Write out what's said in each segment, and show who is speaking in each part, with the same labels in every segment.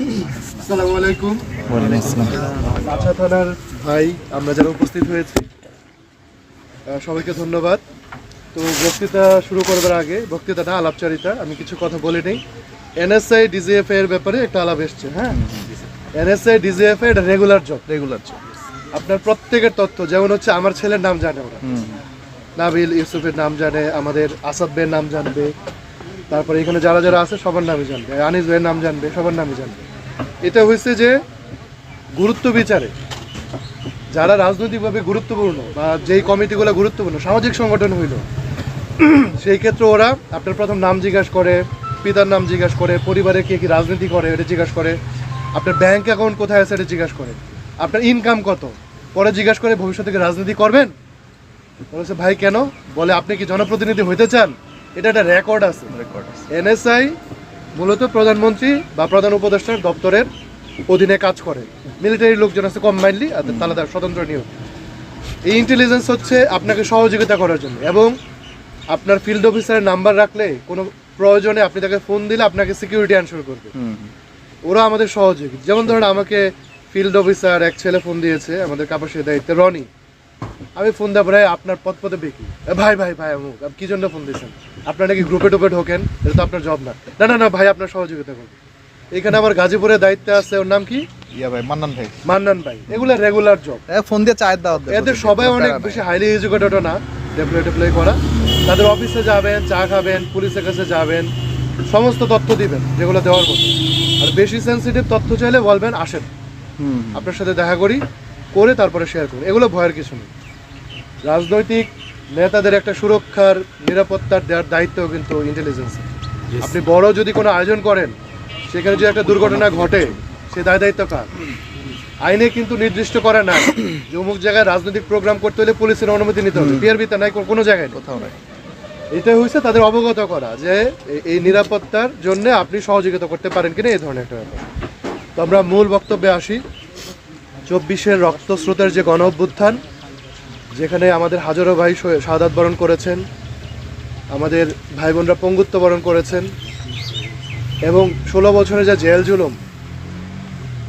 Speaker 1: আসসালামু আলাইকুম থানার ভাই আমরা যারা উপস্থিত হয়েছি সবাইকে ধন্যবাদ। তো বক্তৃতা শুরু করবার আগে বক্তৃতা না আলাপচারিতা আমি কিছু কথা বলে নেই। এনএসআই ডিজিএফ এর ব্যাপারে একটা আলাপ এসছে হ্যাঁ? এনএসআই ডিজিএফ এটা রেগুলার জব
Speaker 2: রেগুলার জব।
Speaker 1: আপনার প্রত্যেকের তথ্য যেমন হচ্ছে আমার ছেলের নাম জানে ওরা। নাবিল ইউসুফের নাম জানে আমাদের আসাদ ভাইয়ের নাম জানবে। তারপরে এখানে যারা যারা আছে সবার নামই জানবে আনিস ভাইয়ের নাম জানবে সবার নামই জানবে। এটা হয়েছে যে গুরুত্ব বিচারে। যারা রাজনৈতিকভাবে গুরুত্বপূর্ণ বা যেই কমিটিগুলো গুরুত্বপূর্ণ সামাজিক সংগঠন হইল সেই ক্ষেত্রে ওরা আপনার প্রথম নাম জিজ্ঞাসা করে পিতার নাম জিজ্ঞাসা করে পরিবারে কে কি রাজনীতি করে এটা জিজ্ঞাসা করে আপনার ব্যাংক অ্যাকাউন্ট কোথায় আছে এটা জিজ্ঞাসা করে আপনার ইনকাম কত পরে জিজ্ঞাসা করে ভবিষ্যতে কি রাজনীতি করবেন? বলেছে ভাই কেন? বলে আপনি কি জনপ্রতিনিধি হইতে চান? এটা একটা রেকর্ড আছে।
Speaker 2: রেকর্ড
Speaker 1: এনএসআই মূলত প্রধানমন্ত্রী বা প্রধান উপদেষ্টার দপ্তরের অধীনে কাজ করে। মিলিটারি লোকজন আছে কম্বাইনলি আর তার স্বতন্ত্র নিয়োগ। এই ইন্টেলিজেন্স হচ্ছে আপনাকে সহযোগিতা করার জন্য এবং আপনার ফিল্ড অফিসারের নাম্বার রাখলে কোনো প্রয়োজনে আপনি তাকে ফোন দিলে আপনাকে সিকিউরিটি অ্যান্সার করবে। ওরা আমাদের সহযোগী। যেমন ধরেন আমাকে ফিল্ড অফিসার এক ছেলে ফোন দিয়েছে আমাদের কাপাসের দায়িত্বে রনি আমি ফোন দেবো ভাই আপনার পথ পথে বেকি ভাই ভাই ভাই অমুক আপনি কি জন্য ফোন দিয়েছেন? আপনার নাকি গ্রুপে টুপে ঢোকেন? এটা তো আপনার জব না। না না না ভাই আপনার সহযোগিতা করবে এখানে আমার গাজীপুরের দায়িত্বে আছে ওর নাম কি?
Speaker 2: ইয়া ভাই মান্নান ভাই।
Speaker 1: মান্নান ভাই। এগুলো রেগুলার জব
Speaker 2: ফোন দিয়ে চায়ের দাওয়াত দেয়
Speaker 1: এদের সবাই অনেক বেশি হাইলি এডুকেটেড না। ডেপ্লয় টেপ্লয় করা। তাদের অফিসে যাবেন চা খাবেন পুলিশের কাছে যাবেন সমস্ত তথ্য দিবেন যেগুলো দেওয়ার মতো। আর বেশি সেন্সিটিভ তথ্য চাইলে বলবেন আসেন।
Speaker 2: হুম,
Speaker 1: আপনার সাথে দেখা করি। করে তারপরে শেয়ার করুন। এগুলো ভয়ের কিছু নেই। রাজনৈতিক নেতাদের একটা সুরক্ষার নিরাপত্তার দেওয়ার দায়িত্ব কিন্তু ইন্টেলিজেন্স আপনি বড় যদি কোনো আয়োজন করেন সেখানে যদি একটা দুর্ঘটনা ঘটে সে দায় দায়িত্ব কার? আইনে কিন্তু নির্দিষ্ট করা নাই যে অমুক জায়গায় রাজনৈতিক প্রোগ্রাম করতে হলে পুলিশের অনুমতি নিতে হবে। পিআরবিতে নাই কোনো জায়গায়
Speaker 2: কোথাও নাই।
Speaker 1: এটা হয়েছে তাদের অবগত করা যে এই নিরাপত্তার জন্য আপনি সহযোগিতা করতে পারেন কিনা এই ধরনের একটা ব্যাপার। তো আমরা মূল বক্তব্যে আসি। চব্বিশের রক্তস্রোতের যে গণ অভ্যুত্থান যেখানে আমাদের হাজারো ভাই শাহাদ বরণ করেছেন, আমাদের ভাই বোনরা পঙ্গুত্ব বরণ করেছেন, এবং ষোলো বছরে যা জেল জুলুম,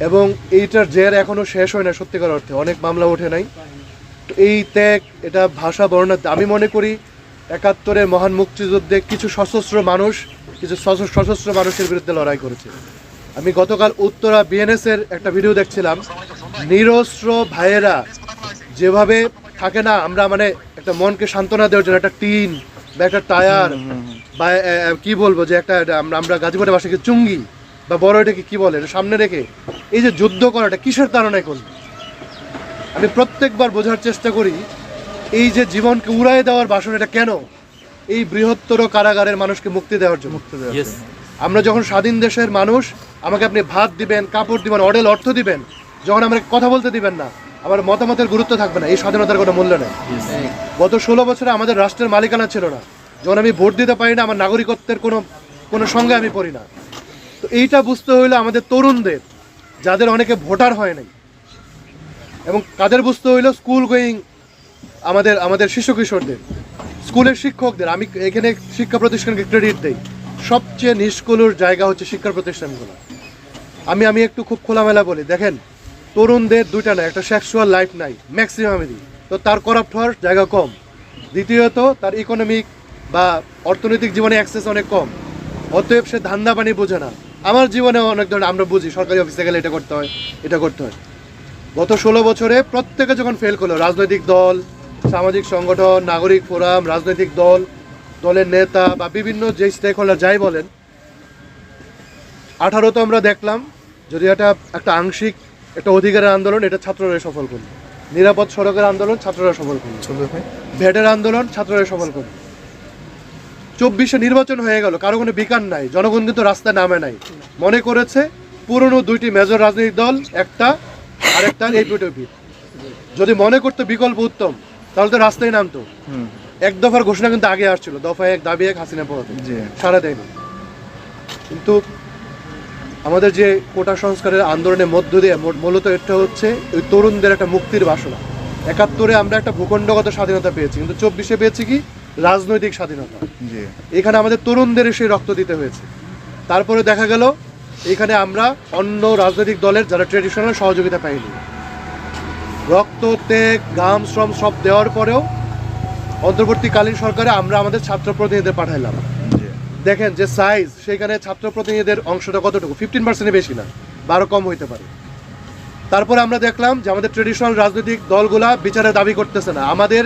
Speaker 1: এবং এইটার জের এখনও শেষ হয় না সত্যিকার অর্থে, অনেক মামলা ওঠে নাই। তো এই ত্যাগ, এটা ভাষা বর্ণনা আমি মনে করি একাত্তরের মহান মুক্তিযুদ্ধে কিছু সশস্ত্র মানুষ, কিছু সশস্ত্র মানুষের বিরুদ্ধে লড়াই করেছে। আমি গতকাল উত্তরা বিএনএস এর একটা ভিডিও দেখছিলাম। নিরস্ত্র ভাইয়েরা যেভাবে থাকে না আমরা মানে একটা মনকে সান্ত্বনা দেওয়ার জন্য একটা টিন বা একটা টায়ার বা কি বলব যে একটা আমরা আমরা গাজীপুরের বাসাকে চুঙ্গি বা বড় এটাকে কি বলে এটা সামনে রেখে এই যে যুদ্ধ করাটা কিসের তাড়নায় করল আমি প্রত্যেকবার বোঝার চেষ্টা করি এই যে জীবনকে উড়াই দেওয়ার বাসন এটা কেন? এই বৃহত্তর কারাগারের মানুষকে মুক্তি দেওয়ার জন্য।
Speaker 2: মুক্তি দেওয়ার জন্য।
Speaker 1: আমরা যখন স্বাধীন দেশের মানুষ আমাকে আপনি ভাত দিবেন কাপড় দিবেন অডেল অর্থ দিবেন যখন আমাকে কথা বলতে দিবেন না আমার মতামতের গুরুত্ব থাকবে না এই স্বাধীনতার কোনো মূল্য নেই। গত ষোলো বছরে আমাদের রাষ্ট্রের মালিকানা ছিল না যখন আমি ভোট দিতে পারি না আমার নাগরিকত্বের কোনো কোনো সঙ্গে আমি পড়ি না। তো এইটা বুঝতে হইলে আমাদের তরুণদের যাদের অনেকে ভোটার হয় নাই এবং কাদের বুঝতে হইল স্কুল গোয়িং আমাদের আমাদের শিশু কিশোরদের স্কুলের শিক্ষকদের আমি এখানে শিক্ষা প্রতিষ্ঠানকে ক্রেডিট দেই সবচেয়ে নিষ্কলুর জায়গা হচ্ছে শিক্ষা প্রতিষ্ঠানগুলো। আমি আমি একটু খুব খোলামেলা বলি, দেখেন, তরুণদের দুইটা না একটা সেক্সুয়াল লাইফ নাই ম্যাক্সিমামেরই তো তার করাপ্ট হওয়ার জায়গা কম। দ্বিতীয়ত, তার ইকোনমিক বা অর্থনৈতিক জীবনে অ্যাক্সেস অনেক কম। অতএব সে ধান্দা পানি বোঝে না। আমার জীবনে অনেক ধরনের, আমরা বুঝি, সরকারি অফিসে গেলে এটা করতে হয়, এটা করতে হয়। গত ষোলো বছরে প্রত্যেকে যখন ফেল করল, রাজনৈতিক দল, সামাজিক সংগঠন, নাগরিক ফোরাম, রাজনৈতিক দল, দলের নেতা বা বিভিন্ন যে স্টেক হোল্ডার যাই বলেন আঠারোতে আমরা দেখলাম যদি এটা একটা আংশিক একটা অধিকারের আন্দোলন এটা ছাত্ররা সফল করল। নিরাপদ সড়কের আন্দোলন ছাত্ররা সফল করল। ভেটের আন্দোলন ছাত্ররা সফল করল। চব্বিশে নির্বাচন হয়ে গেল কারও কোনো বিকার নাই জনগণ কিন্তু রাস্তায় নামে নাই। মনে করেছে পুরনো দুইটি মেজর রাজনৈতিক দল একটা আরেকটা এই পিঠ যদি মনে করতো বিকল্প উত্তম তাহলে তো রাস্তায় নামতো। এক দফার ঘোষণা কিন্তু আগে আসছিল দফা এক দাবি এক হাসিনা পড়াতে সারা দেয়নি। কিন্তু আমাদের যে কোটা সংস্কারের আন্দোলনের মধ্য দিয়ে মূলত এটা হচ্ছে ওই তরুণদের একটা মুক্তির বাসনা। একাত্তরে আমরা একটা ভূখণ্ডগত স্বাধীনতা পেয়েছি কিন্তু চব্বিশে পেয়েছি কি? রাজনৈতিক স্বাধীনতা। এখানে আমাদের তরুণদের সেই রক্ত দিতে হয়েছে। তারপরে দেখা গেল এখানে আমরা অন্য রাজনৈতিক দলের যারা ট্রেডিশনাল সহযোগিতা পাইনি রক্ত ত্যাগ গাম শ্রম সব দেওয়ার পরেও অন্তর্বর্তীকালীন সরকারে আমরা আমাদের ছাত্র প্রতিনিধিদের পাঠাইলাম। দেখেন যে সাইজ সেখানে ছাত্র প্রতিনিধিদের অংশটা কতটুকু? ফিফটিন পার্সেন্টের বেশি না বারো কম হইতে পারে। তারপরে আমরা দেখলাম যে আমাদের ট্রেডিশনাল রাজনৈতিক দলগুলা বিচারের দাবি করতেছে না। আমাদের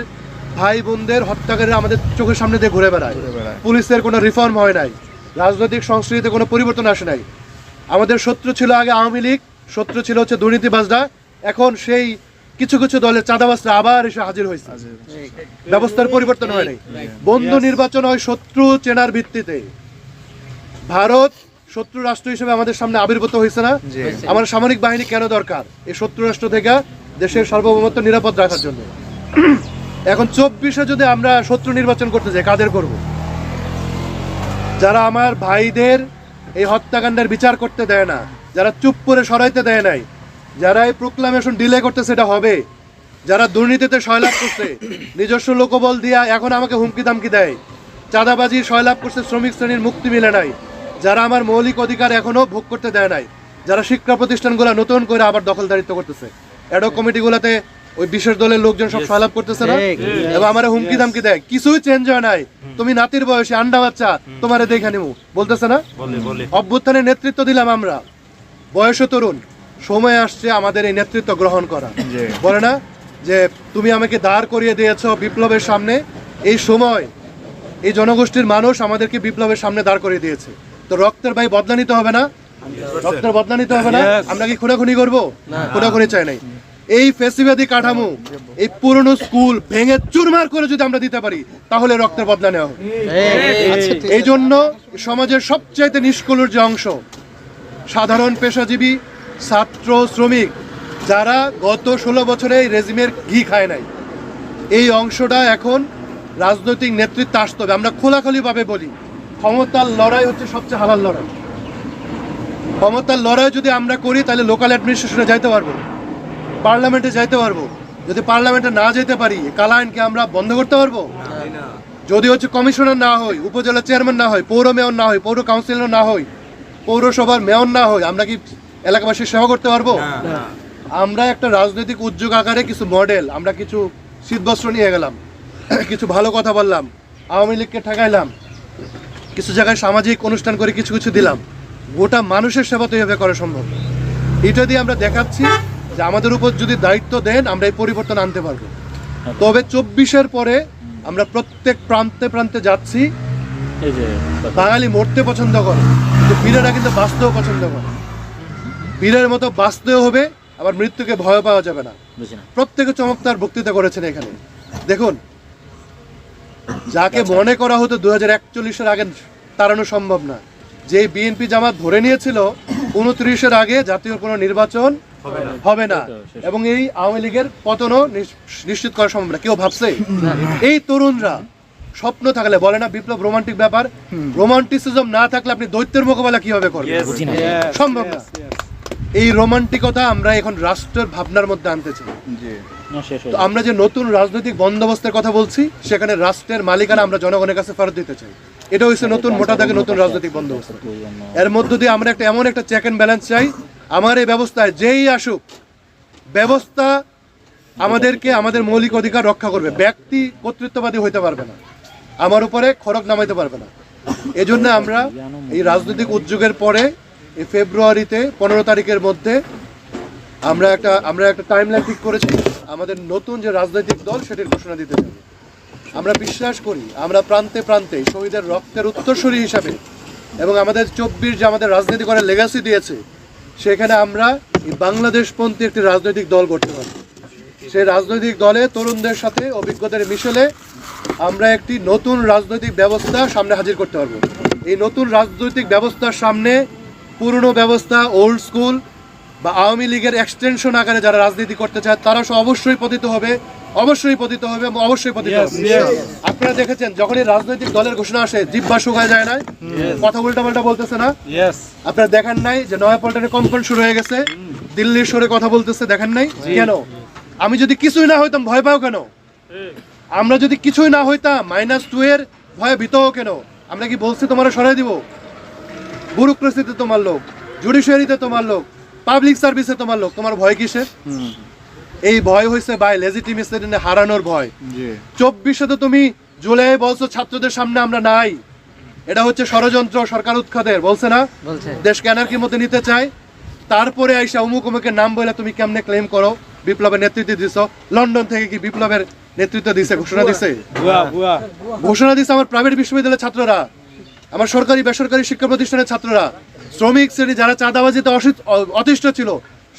Speaker 1: ভাই বোনদের হত্যাকারীরা আমাদের চোখের সামনে দিয়ে ঘুরে বেড়ায়।
Speaker 2: ঘুরে বেড়ায়।
Speaker 1: পুলিশের কোনো রিফর্ম হয় নাই রাজনৈতিক সংস্কৃতিতে কোনো পরিবর্তন আসে নাই। আমাদের শত্রু ছিল আগে আওয়ামী লীগ শত্রু ছিল হচ্ছে দুর্নীতিবাজরা। এখন সেই কিছু কিছু দলের চাঁদাবাজরা আবার এসে হাজির হয়েছে। ব্যবস্থার পরিবর্তন হয় নাই। বন্ধু নির্বাচন হয় শত্রু চেনার ভিত্তিতে। ভারত শত্রু রাষ্ট্র হিসেবে আমাদের সামনে আবির্ভূত হয়েছে না? আমার সামরিক বাহিনী কেন দরকার? এই শত্রু রাষ্ট্র থেকে দেশের সার্বভৌমত্ব নিরাপদ রাখার জন্য। এখন চব্বিশে যদি আমরা শত্রু নির্বাচন করতে যাই কাদের করব? যারা আমার ভাইদের এই হত্যাকাণ্ডের বিচার করতে দেয় না যারা চুপ করে সরাইতে দেয় নাই যারা এই প্রোক্লামেশন ডিলে করতে সেটা হবে। যারা দুর্নীতিতে সয়লাভ করছে নিজস্ব লোকবল দিয়া এখন আমাকে হুমকি দামকি দেয়। চাঁদাবাজি সয়লাভ করছে শ্রমিক শ্রেণির মুক্তি মিলে নাই। যারা আমার মৌলিক অধিকার এখনও ভোগ করতে দেয় নাই যারা শিক্ষা প্রতিষ্ঠানগুলো নতুন করে আবার দখলদারিত্ব করতেছে। এডক কমিটিগুলোতে ওই বিশেষ দলের লোকজন সব সয়লাভ করতেছে না? এবং আমার হুমকি দামকি দেয়। কিছুই চেঞ্জ হয় নাই। তুমি নাতির বয়সে আন্ডা বাচ্চা তোমারে দেখে নিমু। বলতেছে না? অভ্যুত্থানের নেতৃত্ব দিলাম আমরা। বয়স তরুণ। সময় আসছে আমাদের এই নেতৃত্ব গ্রহণ করা। বলে না? যে তুমি আমাকে দাঁড় করিয়ে দিয়েছ বিপ্লবের সামনে এই সময় এই জনগোষ্ঠীর মানুষ আমাদেরকে বিপ্লবের সামনে দাঁড় করিয়ে দিয়েছে। তো রক্তের ভাই বদলা নিতে হবে না? রক্তের বদলা নিতে হবে না? আমরা কি খুনাখুনি করব? খুনাখুনি চাই নাই। এই ফেসিবাদী কাঠামো এই পুরনো স্কুল ভেঙে চুরমার করে যদি আমরা দিতে পারি তাহলে রক্তের বদলা নেওয়া হবে এই জন্য সমাজের সবচাইতে নিষ্কলুর যে অংশ সাধারণ পেশাজীবী ছাত্র শ্রমিক যারা গত ষোলো বছরে এই রেজিমের ঘি খায় নাই। এই অংশটা এখন রাজনৈতিক নেতৃত্বে আসতে হবে। আমরা খোলাখুলিভাবে বলি, ক্ষমতার লড়াই হচ্ছে সবচেয়ে হালাল লড়াই। ক্ষমতার লড়াই যদি আমরা করি, তাহলে লোকাল অ্যাডমিনিস্ট্রেশনে যাইতে পারব পার্লামেন্টে যাইতে পারব। যদি পার্লামেন্টে না যেতে পারি কালা আইনকে আমরা বন্ধ করতে পারব? যদি হচ্ছে কমিশনার না হই, উপজেলা চেয়ারম্যান না হয় পৌর মেয়র না হয় পৌর কাউন্সিলর না হই, পৌরসভার মেয়র না হই, আমরা কি এলাকাবাসীর সেবা করতে পারব? আমরা একটা রাজনৈতিক উদ্যোগ আকারে কিছু মডেল আমরা কিছু শীতবস্ত্র নিয়ে গেলাম কিছু ভালো কথা বললাম আওয়ামী লীগকে ঠেকাইলাম কিছু জায়গায় সামাজিক অনুষ্ঠান করে কিছু কিছু দিলাম। গোটা মানুষের সেবা তো এভাবে করা সম্ভব। এটা দিয়ে আমরা দেখাচ্ছি যে আমাদের উপর যদি দায়িত্ব দেন আমরা এই পরিবর্তন আনতে পারব। তবে চব্বিশের পরে আমরা প্রত্যেক প্রান্তে প্রান্তে যাচ্ছি। বাঙালি মরতে পছন্দ করে কিন্তু বীরেরা কিন্তু বাঁচতেও পছন্দ করে। বীরের মতো বাঁচতেও হবে আবার মৃত্যুকে ভয় পাওয়া যাবে না। প্রত্যেকে চমৎকার বক্তৃতা করেছেন এখানে। দেখুন যাকে মনে করা হতো দু হাজার একচল্লিশের আগে তাড়ানো সম্ভব না যে বিএনপি জামাত ধরে নিয়েছিল উনত্রিশের আগে জাতীয় কোনো নির্বাচন হবে না। এবং এই আওয়ামী লীগের পতনও নিশ্চিত করা সম্ভব না। কেউ ভাবছে? এই তরুণরা স্বপ্ন থাকলে বলে না বিপ্লব রোমান্টিক ব্যাপার? রোমান্টিসিজম না থাকলে আপনি দৈত্যের মোকাবেলা কীভাবে করবেন? সম্ভব না। এই রোমান্টিকতা আমরা এখন রাষ্ট্রের ভাবনার মধ্যে আনতে চাই।
Speaker 2: জি।
Speaker 3: না, শেষ
Speaker 1: তো আমরা যে নতুন রাজনৈতিক বন্দোবস্তের কথা বলছি সেখানে রাষ্ট্রের মালিকানা আমরা জনগণের কাছে ফেরত দিতে চাই। এটা হচ্ছে নতুন মোটা দাগে নতুন রাজনৈতিক বন্দোবস্ত। এর মধ্য দিয়ে আমরা একটা এমন একটা চেক অ্যান্ড ব্যালেন্স চাই। আমার এই ব্যবস্থায় যেই আসুক ব্যবস্থা আমাদেরকে আমাদের মৌলিক অধিকার রক্ষা করবে। ব্যক্তি কর্তৃত্ববাদী হইতে পারবে না। আমার উপরে খড়ক নামাইতে পারবে না। এজন্য আমরা এই রাজনৈতিক উদ্যোগের পরে ফেব্রুয়ারিতে পনেরো তারিখের মধ্যে আমরা একটা আমরা একটা টাইম লাইন ঠিক করেছি। আমাদের নতুন যে রাজনৈতিক দল সেটির ঘোষণা দিতে যাবে আমরা বিশ্বাস করি, আমরা প্রান্তে প্রান্তে শহীদের রক্তের উত্তরসূরি হিসাবে এবং আমাদের চব্বিশ যে আমাদের রাজনীতি করার লেগাসি দিয়েছে, সেখানে আমরা বাংলাদেশপন্থী একটি রাজনৈতিক দল করতে পারি সেই রাজনৈতিক দলে তরুণদের সাথে অভিজ্ঞতার মিশেলে আমরা একটি নতুন রাজনৈতিক ব্যবস্থা সামনে হাজির করতে পারব। এই নতুন রাজনৈতিক ব্যবস্থার সামনে পুরনো ব্যবস্থা ওল্ড স্কুল বা আওয়ামী লীগের এক্সটেনশন আকারে যারা রাজনীতি করতে চায় তারা সব অবশ্যই পতিত হবে অবশ্যই পতিত হবে অবশ্যই পতিত হবে। আপনারা দেখেছেন যখনই রাজনৈতিক দলের ঘোষণা আসে জিব্বা শুকায় যায় না কথা উল্টা পাল্টা বলতেছে না। আপনারা দেখেন নাই যে নয়া পল্টনে কম্পন শুরু হয়ে গেছে দিল্লির সরে কথা বলতেছে দেখেন নাই? কেন? আমি যদি কিছুই না হইতাম ভয় পাও কেন? আমরা যদি কিছুই না হইতাম মাইনাস টু এর ভয় ভীত কেন? আমরা কি বলছি তোমার সরাই দিব? ব্যুরোক্রেসিতে তোমার লোক জুডিশিয়ারিতে তোমার লোক পাবলিক সার্ভিসে তোমার লোক তোমার ভয় কিসের? এই ভয় হয়েছে বাই লেজিটিমেসি হারানোর ভয়। চব্বিশে তো তুমি জুলাই বলছো ছাত্রদের সামনে আমরা নাই। এটা হচ্ছে ষড়যন্ত্র সরকার উৎখাতের বলছে না? দেশকে এনার্কির মধ্যে নিতে চায়? তারপরে আইসা অমুক অমুকের নাম বলে তুমি কেমনে ক্লেম করো? বিপ্লবের নেতৃত্ব দিছো। লন্ডন থেকে কি বিপ্লবের নেতৃত্ব দিছে ঘোষণা দিছে? ঘোষণা দিছে আমার প্রাইভেট বিশ্ববিদ্যালয়ের ছাত্ররা। আমার সরকারি বেসরকারি শিক্ষা প্রতিষ্ঠানের ছাত্ররা শ্রমিক শ্রেণি যারা চাঁদাবাজিতে অতিষ্ঠ ছিল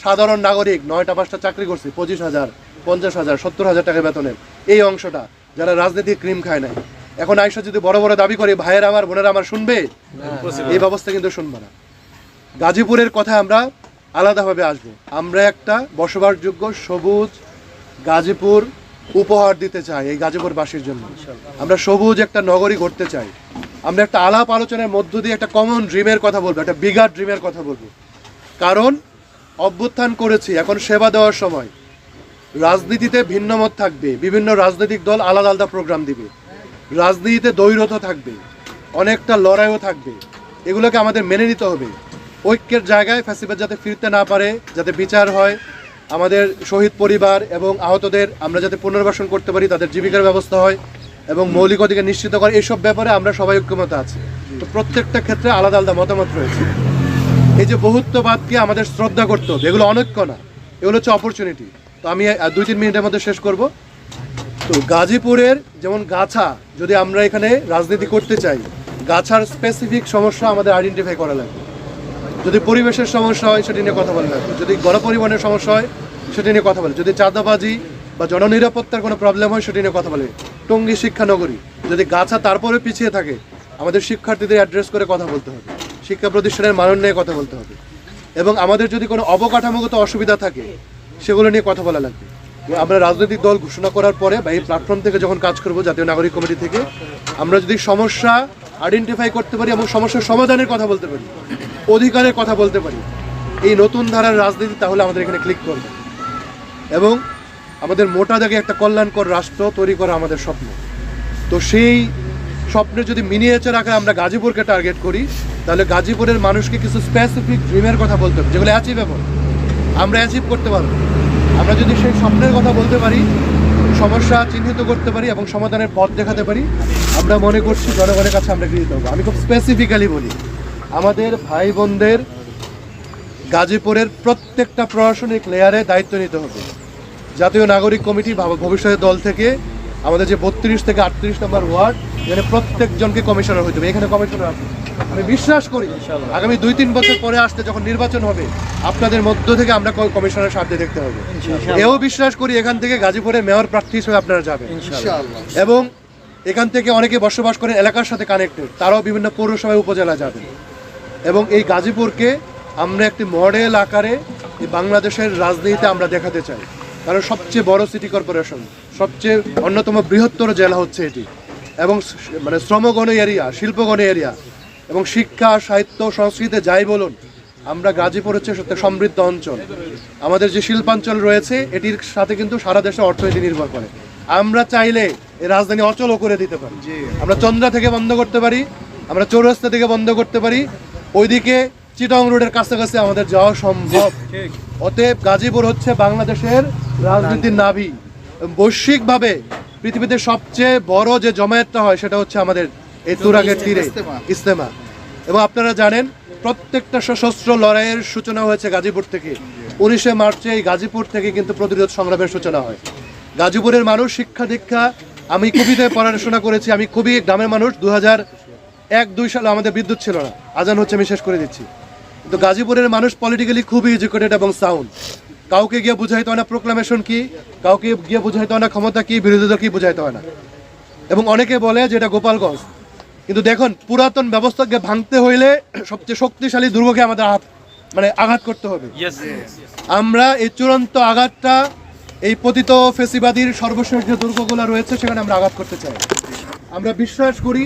Speaker 1: সাধারণ নাগরিক নয়টা পাঁচটা চাকরি করছে পঁচিশ হাজার পঞ্চাশ হাজার সত্তর হাজার টাকা বেতনের এই অংশটা যারা রাজনীতি ক্রিম খায় নাই। এখন আইসা যদি বড় বড় দাবি করে ভাইয়ের আমার বোনেরা আমার শুনবে? এই ব্যবস্থা কিন্তু শুনবে না। গাজীপুরের কথা আমরা আলাদাভাবে আসব। আমরা একটা বসবাসযোগ্য সবুজ গাজীপুর উপহার দিতে চাই এই গাজীপুরবাসীর জন্য। আমরা সবুজ একটা নগরী গড়তে চাই। আমরা একটা আলাপ আলোচনার মধ্য দিয়ে একটা কমন ড্রিমের কথা বলব, একটা বিগার ড্রিমের কথা বলব। কারণ অভ্যুত্থান করেছি, এখন সেবা দেওয়ার সময়। রাজনীতিতে ভিন্নমত থাকবে, বিভিন্ন রাজনৈতিক দল আলাদা আলাদা প্রোগ্রাম দিবে। রাজনীতিতে দৈরথ থাকবে, অনেকটা লড়াইও থাকবে। এগুলোকে আমাদের মেনে নিতে হবে। ঐক্যের জায়গায় ফ্যাসিবাদ যাতে ফিরতে না পারে, যাতে বিচার হয় আমাদের শহীদ পরিবার এবং আহতদের আমরা যাতে পুনর্বাসন করতে পারি, তাদের জীবিকার ব্যবস্থা হয় এবং মৌলিক অধিকার নিশ্চিত করে, এসব ব্যাপারে আমরা সবাই ঐক্যমত আছি। তো প্রত্যেকটা ক্ষেত্রে আলাদা আলাদা মতামত রয়েছে। এই যে বহুত্ববাদকে আমাদের শ্রদ্ধা করতে হবে, এগুলো অনৈক্য না। এগুলো হচ্ছে অপরচুনিটি। তো আমি দুই তিন মিনিটের মধ্যে শেষ করব। তো গাজীপুরের যেমন গাছা, যদি আমরা এখানে রাজনীতি করতে চাই, গাছার স্পেসিফিক সমস্যা আমাদের আইডেন্টিফাই করা লাগবে। যদি পরিবেশের সমস্যা হয়, সেটি নিয়ে কথা বলা লাগবে যদি গণপরিবহনের সমস্যা হয়, সেটি নিয়ে কথা বলে যদি চাঁদাবাজি বা জননিরাপত্তার কোনো প্রবলেম হয়, সেটি নিয়ে কথা বলে টঙ্গী শিক্ষানগরী, যদি গাছা তারপরে পিছিয়ে থাকে, আমাদের শিক্ষার্থীদের অ্যাড্রেস করে কথা বলতে হবে। শিক্ষা প্রতিষ্ঠানের মান নিয়ে কথা বলতে হবে। এবং আমাদের যদি কোনো অবকাঠামোগত অসুবিধা থাকে, সেগুলো নিয়ে কথা বলা লাগবে। আমরা রাজনৈতিক দল ঘোষণা করার পরে বা এই প্ল্যাটফর্ম থেকে যখন কাজ করব, জাতীয় নাগরিক কমিটি থেকে, আমরা যদি সমস্যা আইডেন্টিফাই করতে পারি এবং সমস্যার সমাধানের কথা বলতে পারি। অধিকারের কথা বলতে পারি। এই নতুন ধারার রাজনীতি তাহলে আমাদের এখানে ক্লিক করবে। এবং আমাদের মোটা দাগে একটা কল্যাণকর রাষ্ট্র তৈরি করা আমাদের স্বপ্ন। তো সেই স্বপ্নে যদি মিনিয়েচার আকারে আমরা গাজীপুরকে টার্গেট করি, তাহলে গাজীপুরের মানুষকে কিছু স্পেসিফিক ড্রিমের কথা বলতে হবে, যেগুলো অ্যাচিভেবল আমরা অ্যাচিভ করতে পারব। আমরা যদি সেই স্বপ্নের কথা বলতে পারি সমস্যা চিহ্নিত করতে পারি এবং সমাধানের পথ দেখাতে পারি। আমরা মনে করছি জনগণের কাছে আমরা গৃহীত হব আমি খুব স্পেসিফিক্যালি বলি, আমাদের ভাই বোনদের গাজীপুরের প্রত্যেকটা প্রশাসনিক লেয়ারে দায়িত্ব নিতে হবে। জাতীয় নাগরিক কমিটি ভবিষ্যতের দল থেকে আমাদের যে বত্রিশ থেকে আটত্রিশ নম্বর ওয়ার্ড এখানে প্রত্যেকজনকে কমিশনার হইতে হবে এখানে কমিশনার আছে। আমি বিশ্বাস করি আগামী দুই তিন বছর পরে আসতে যখন নির্বাচন হবে আপনাদের মধ্য থেকে আমরা কমিশনার সাথে দেখতে হবে। এও বিশ্বাস করি এখান থেকে গাজীপুরে মেয়র প্রার্থী হিসেবে আপনারা যাবেন। এবং এখান থেকে অনেকে বসবাস করেন এলাকার সাথে কানেক্টেড তারাও বিভিন্ন পৌরসভায় উপজেলা যাবেন। এবং এই গাজীপুরকে আমরা একটি মডেল আকারে বাংলাদেশের রাজনীতিতে আমরা দেখাতে চাই। কারণ সবচেয়ে বড় সিটি কর্পোরেশন সবচেয়ে অন্যতম বৃহত্তর জেলা হচ্ছে এটি। এবং মানে শ্রমগণ এরিয়া শিল্পগণ এরিয়া এবং শিক্ষা সাহিত্য সংস্কৃতি যাই বলুন আমরা গাজীপুর হচ্ছে সত্যি সমৃদ্ধ অঞ্চল। আমাদের যে শিল্পাঞ্চল রয়েছে এটির সাথে কিন্তু সারা দেশের অর্থনীতি নির্ভর করে। আমরা চাইলে এই রাজধানী অচলও করে দিতে পারি। আমরা চন্দ্রা থেকে বন্ধ করতে পারি আমরা চৌরাস্তা থেকে বন্ধ করতে পারি ওইদিকে চিটং রোডের কাছাকাছি আমাদের যাওয়া সম্ভব। অতএব গাজীপুর হচ্ছে বাংলাদেশের রাজনীতির নাভি। বৈশ্বিকভাবে পৃথিবীতে সবচেয়ে বড় যে জমায়েতটা হয় সেটা হচ্ছে আমাদের এই তুরাগের তীরে
Speaker 2: ইস্তেমা।
Speaker 1: এবং আপনারা জানেন প্রত্যেকটা সশস্ত্র লড়াইয়ের সূচনা হয়েছে গাজীপুর থেকে। উনিশে মার্চে এই গাজীপুর থেকে কিন্তু প্রতিরোধ সংগ্রামের সূচনা হয়। গাজীপুরের মানুষ শিক্ষা দীক্ষা আমি কবিতায় পড়াশোনা করেছি আমি খুবই গ্রামের মানুষ দু এক দুই সালে আমাদের বিদ্যুৎ ছিল না। আজান হচ্ছে আমি শেষ করে দিচ্ছি। তো গাজীপুরের মানুষ পলিটিক্যালি খুবই এডুকেটেড এবং সাউন্ড কাউকে গিয়ে বুঝাইতে হয় না প্রোক্লামেশন কি কাউকে গিয়ে বুঝাইতে হয় না ক্ষমতা কি বিরোধিতা কি বুঝাইতে হয় না। এবং অনেকে বলে যে এটা গোপালগঞ্জ। কিন্তু দেখুন পুরাতন ব্যবস্থাকে ভাঙতে হইলে সবচেয়ে শক্তিশালী দুর্গকে আমাদের আঘাত মানে আঘাত করতে হবে। আমরা এই চূড়ান্ত আঘাতটা এই পতিত ফেসিবাদীর সর্বশেষ যে দুর্গগুলো রয়েছে সেখানে আমরা আঘাত করতে চাই। আমরা বিশ্বাস করি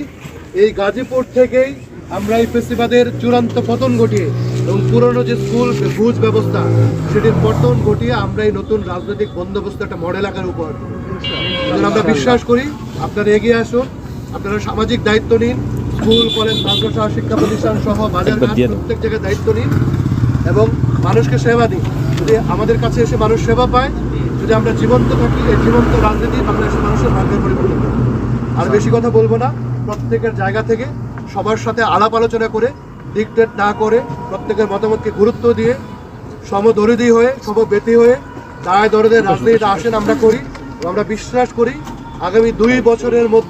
Speaker 1: এই গাজীপুর থেকেই আমরা এই ফেসিবাদের চূড়ান্ত পতন ঘটিয়ে এবং পুরনো যে স্কুল বুঝ ব্যবস্থা সেটির পতন ঘটিয়ে আমরা এই নতুন রাজনৈতিক বন্দোবস্ত একটা মডেল আকারে উপর। আমরা বিশ্বাস করি আপনারা এগিয়ে আসুন আপনারা সামাজিক দায়িত্ব নিন স্কুল কলেজ মাদ্রাসা শিক্ষা প্রতিষ্ঠান সহ বাজার প্রত্যেক জায়গায় দায়িত্ব নিন এবং মানুষকে সেবা দিই যদি আমাদের কাছে এসে মানুষ সেবা পায় যদি আমরা জীবন্ত থাকি এই জীবন্ত রাজনীতি বাংলাদেশের মানুষের ভাগ্যের পরিবর্তন আর বেশি কথা বলব না প্রত্যেকের জায়গা থেকে সবার সাথে আলাপ আলোচনা করে ডিকটেট না করে প্রত্যেকের মতামতকে গুরুত্ব দিয়ে সমদরিদি হয়ে সমব্যতি হয়ে দায় দরদের রাজনীতিটা আসেন আমরা করি আমরা বিশ্বাস করি আগামী দুই বছরের মধ্যে